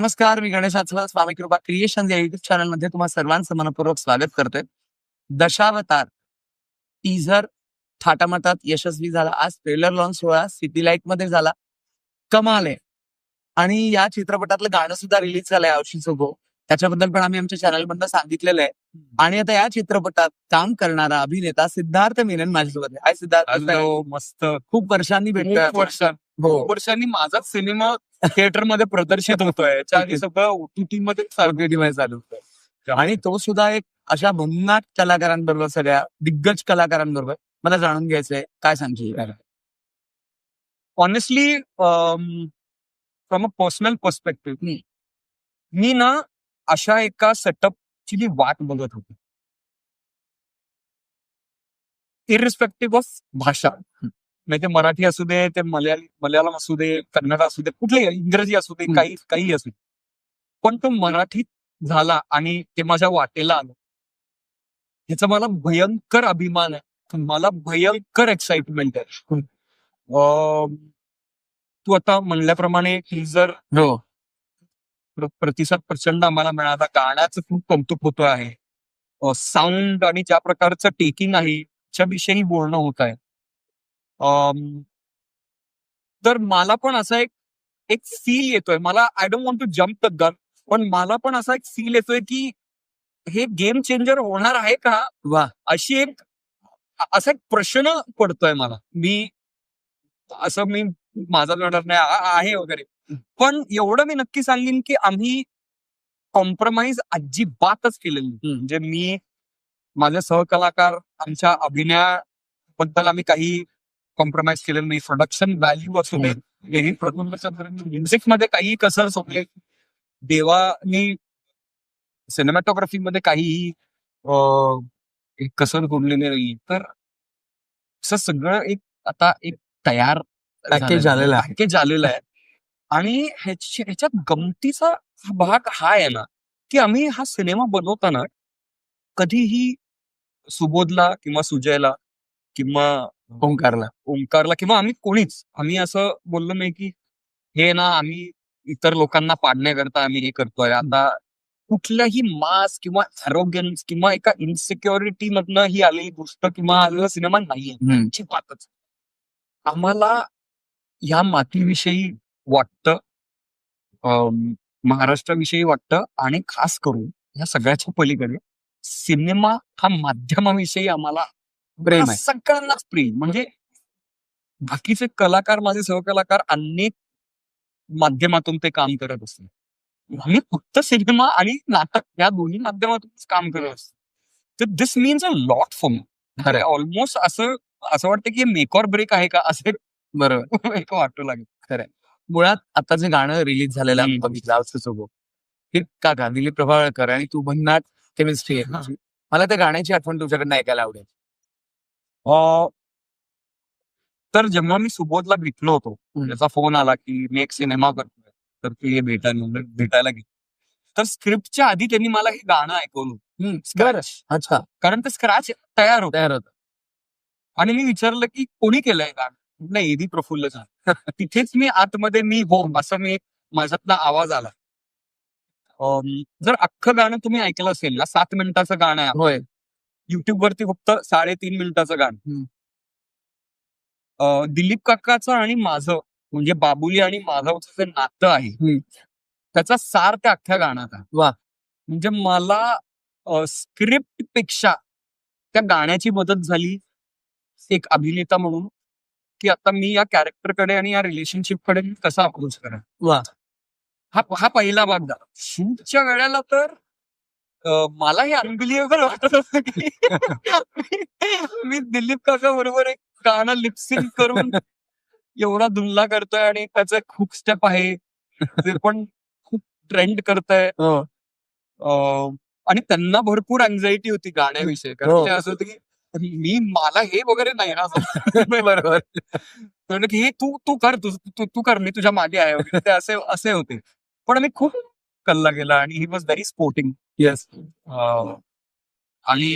नमस्कार मी गणेश आचवा स्वामी कृपा क्रिएशन या युट्यूब चॅनलमध्ये तुम्हा सर्वांचं मनपूर्वक स्वागत करतोय. दशावतार टीझर थाटामाटात यशस्वी झाला. आज ट्रेलर लॉन्च सोहळा सिटी लाइटमध्ये झाला. कमाल आहे. आणि या चित्रपटातलं गाणं सुद्धा रिलीज झालंय औषधी सोबो. त्याच्याबद्दल पण आम्ही आमच्या चॅनल मधनं सांगितलेलं आहे. आणि आता या चित्रपटात काम करणारा अभिनेता सिद्धार्थ मेनन माझ्यासोबत आहे. हाय सिद्धार्थ मस्त. खूप वर्षांनी भेटतोय खूप वर्ष हो खूप वर्षांनी माझाच सिनेमा थिएटरमध्ये प्रदर्शित होतोय. आधी सगळं ओटीटी मध्ये मध्ये चालू होतं. आणि तो सुद्धा एक अशा भन्नाट कलाकारांबरोबर सगळ्या दिग्गज कलाकारांबरोबर मला जाणून घ्यायचंय. काय सांगशील? Honestly from a personal perspective. मी ना अशा एका सेटअपची मी वाट बघत होतो. इरिस्पेक्टिव्ह ऑफ भाषा. म्हणजे ते मराठी असू दे ते मल्याळी मल्याळम असू दे कन्नड असू दे कुठले इंग्रजी असू दे. काही काही असू दे. पण तो मराठीत झाला आणि ते माझ्या वाटेला आलं. ह्याचा मला भयंकर अभिमान आहे. मला भयंकर एक्साइटमेंट आहे. तू आता म्हणल्याप्रमाणे टीजर हो. प्रतिसाद प्रचंड आम्हाला मिळाला. गाण्याचं खूप कौतुक होत आहे. साऊंड आणि ज्या प्रकारचं टेकिंग आहे त्याविषयी बोलणं होत आहे. तर मला पण असा एक एक फील येतोय. मला I don't want to jump the gun पण मला पण असा एक फील येतोय की हे गेम चेंजर होणार आहे का? वा. अशी एक असा एक प्रश्न पडतोय मला. मी असं मी माझा म्हणणार नाही आहे वगैरे. पण एवढं मी नक्की सांगेन की आम्ही कॉम्प्रोमाइज अजिबातच केलेली. म्हणजे मी माझे सहकलाकार आमच्या अभिनयाबद्दल आम्ही काही कॉम्प्रोमाइज केलेलं नाही. प्रोडक्शन व्हॅल्यू असू दे हेही म्युझिकमध्ये काही कसर सोडले देवानी सिनेमॅटोग्राफी मध्ये काहीही कसर सोडलेली नाही. तर असं सगळं एक आता एक तयार पॅकेज झालेलं आहे. पॅकेज आलेलं आहे. आणि ह्याच्या- ह्याच्यात गमतीचा भाग हा आहे ना की आम्ही हा सिनेमा बनवताना कधीही सुबोधला किंवा सुजयला किंवा ओंकारला. ओंकारला किंवा आम्ही कोणीच. आम्ही असं बोललो नाही की हे ना आम्ही इतर लोकांना पाडण्याकरता आम्ही हे करतोय. आता कुठल्याही मास किंवा अरोगन्स किंवा एका इन्सिक्युरिटी मधनं ही आलेली गोष्ट किंवा आलेला सिनेमा नाहीये. अजिबातच. आम्हाला या मातीविषयी वाटतं महाराष्ट्राविषयी वाटतं आणि खास करून या सगळ्याच्या पलीकडे सिनेमा हा माध्यमाविषयी आम्हाला प्रेम आहे. सगळ्यांनाच प्रेम. म्हणजे बाकीचे कलाकार माझे सहकलाकार अनेक माध्यमातून ते काम करत असतात. आम्ही फक्त सिनेमा आणि नाटक या दोन्ही माध्यमातूनच काम करत असतो. तर this means a lot for me almost असं असं वाटतं की मेक ऑर ब्रेक आहे का असे बरोबर. एक वाटू लागेल. मुळात आता जे गाणं रिलीज झालेलं आहे हम्म. बघितलं औषधी सोबो हे का दिलीप प्रभावळकर आणि तू भन्नाट केमिस्ट्री आहे. मला त्या गाण्याची आठवण तुझ्याकडनं ऐकायला आवडेल. अं, तर जेव्हा मी सुबोधला भेटलो होतो. त्याचा फोन आला की मी एक सिनेमा करतोय तर तू ये भेटायला भेटायला गे तर स्क्रिप्टच्या आधी त्यांनी मला हे गाणं ऐकवलं बरं स्क्रॅच अच्छा. कारण ते स्क्रॅच तयार होत. तयार होत. आणि मी विचारलं की कोणी केलंय गाणं? नाही एदी प्रफुल्ल झालं. तिथेच मी आतमध्ये मी हो असं मी माझ्यातला आवाज आला. अं, जर अख्खं गाणं तुम्ही ऐकलं असेल ना सात मिनिटाचं गाणं आहे होय. युट्यूब वरती फक्त साडेतीन मिनिटाचं गाणं. दिलीप काकाचं आणि माझं म्हणजे बाबुली आणि माधवचं जे नातं आहे. त्याचा सार त्या अख्ख्या गाण्यात आहे वा. म्हणजे मला स्क्रिप्टपेक्षा त्या गाण्याची मदत झाली एक अभिनेता म्हणून की आता मी या कॅरेक्टरकडे आणि या रिलेशनशिपकडे कसा अप्रोच करा वा. हा हा पहिला भाग झाला. शूटच्या वेळेला तर मला हे अनबिलिएबल वाटत होतं की मी दिलीप काका बरोबर एक गाणं लिपसिंग करून एवढा दुल्ला करतोय आणि त्याचं खूप स्टेप आहे. ते पण खूप ट्रेंड करतोय. हो. अं, आणि त्यांना भरपूर अँझायटी होती गाण्याविषयी. हो. कारण ते असं होतं की मी मला हे वगैरे नाही ना. असं बरोबर म्हणलं की हे तू तू कर तू तू तू कर मी तुझ्या मागे आहे. वगैरे ते असे असे होते. पण आम्ही खूप कल्ला गेला आणि he was very sporting yes आणि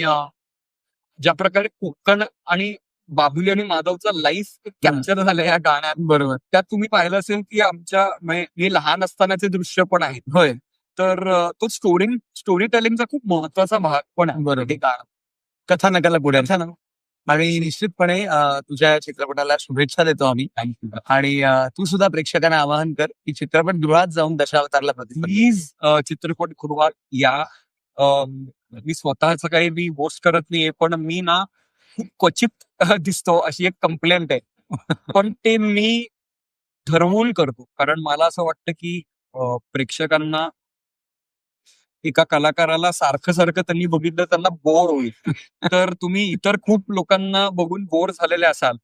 ज्या प्रकारे कोकण आणि बाबुली आणि माधवचा लाईफ कॅप्चर झालं या गाण्यात. बरोबर. त्यात तुम्ही पाहिलं असेल की आमच्या म्हणजे हे लहान असतानाचे दृश्य पण आहेत. होय. तर तो स्टोरी स्टोरी टेलिंगचा खूप महत्त्वाचा भाग पण आहे. बरोबर. गाणं. कथानकाला पुढे आणि निश्चितपणे तुझ्या चित्रपटाला शुभेच्छा देतो आम्ही. आणि तू सुद्धा प्रेक्षकांना आवाहन कर की चित्रपट गृहात जाऊन दशावतारला. प्लीज चित्रपट गृहात या. मी स्वतःच काही मी पोस्ट करत नाहीये पण मी ना खूप क्वचित दिसतो अशी एक कंप्लेंट आहे. पण ते मी ठरवून करतो. कारण मला असं वाटतं की प्रेक्षकांना एका कलाकाराला सारखं सारखं त्यांनी बघितलं त्यांना बोर होईल. तर तुम्ही इतर खूप लोकांना बघून बोर झालेले असाल.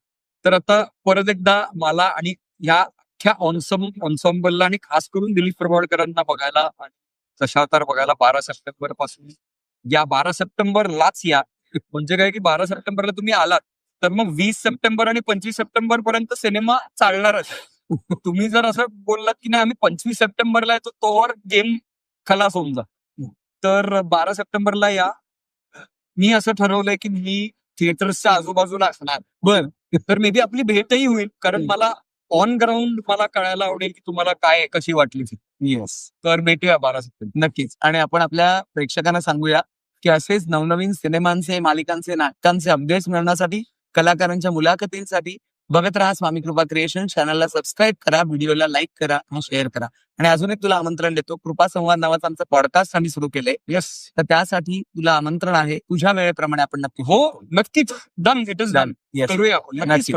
तर आता परत एकदा मला आणि या अख्ख्या ऑन्सम ऑन्सॉम्बलला आणि खास करून दिलीप प्रभावळकरांना बघायला आणि दशावतार बघायला बारा सप्टेंबरपासून. या बारा सप्टेंबरलाच या. म्हणजे काय की बारा सप्टेंबरला तुम्ही आलात तर मग वीस सप्टेंबर आणि पंचवीस सप्टेंबर पर्यंत सिनेमा चालणारच. तुम्ही जर असं बोललात की नाही आम्ही पंचवीस सप्टेंबरला येतो तोवर गेम खलास होऊन जा. तर बारा सप्टेंबरला या. मी असं ठरवलंय की मी थिएटर्सच्या आजूबाजूला असणार. बर तर मे बी आपली भेटही होईल कारण मला ऑन ग्राउंड मला कळायला आवडेल की तुम्हाला काय कशी वाटली. येस तर भेटूया बारा सप्टेंबर. नक्कीच. आणि आपण आपल्या प्रेक्षकांना सांगूया की असेच नवनवीन सिनेमांचे मालिकांचे नाटकांचे अपडेट्स मिळवण्यासाठी कलाकारांच्या मुलाखतींसाठी बघत राहा स्वामी कृपा क्रिएशन. चॅनलला सबस्क्राईब करा व्हिडिओला लाईक करा आणि शेअर करा. आणि अजून एक तुला आमंत्रण देतो. कृपा संवाद नावाचं आमचं पॉडकास्ट आम्ही सुरू केलंय. येस तर त्यासाठी तुला आमंत्रण आहे. तुझ्या वेळेप्रमाणे आपण नक्की हो नक्कीच. डन इट इज डन करूया आपण. नक्कीच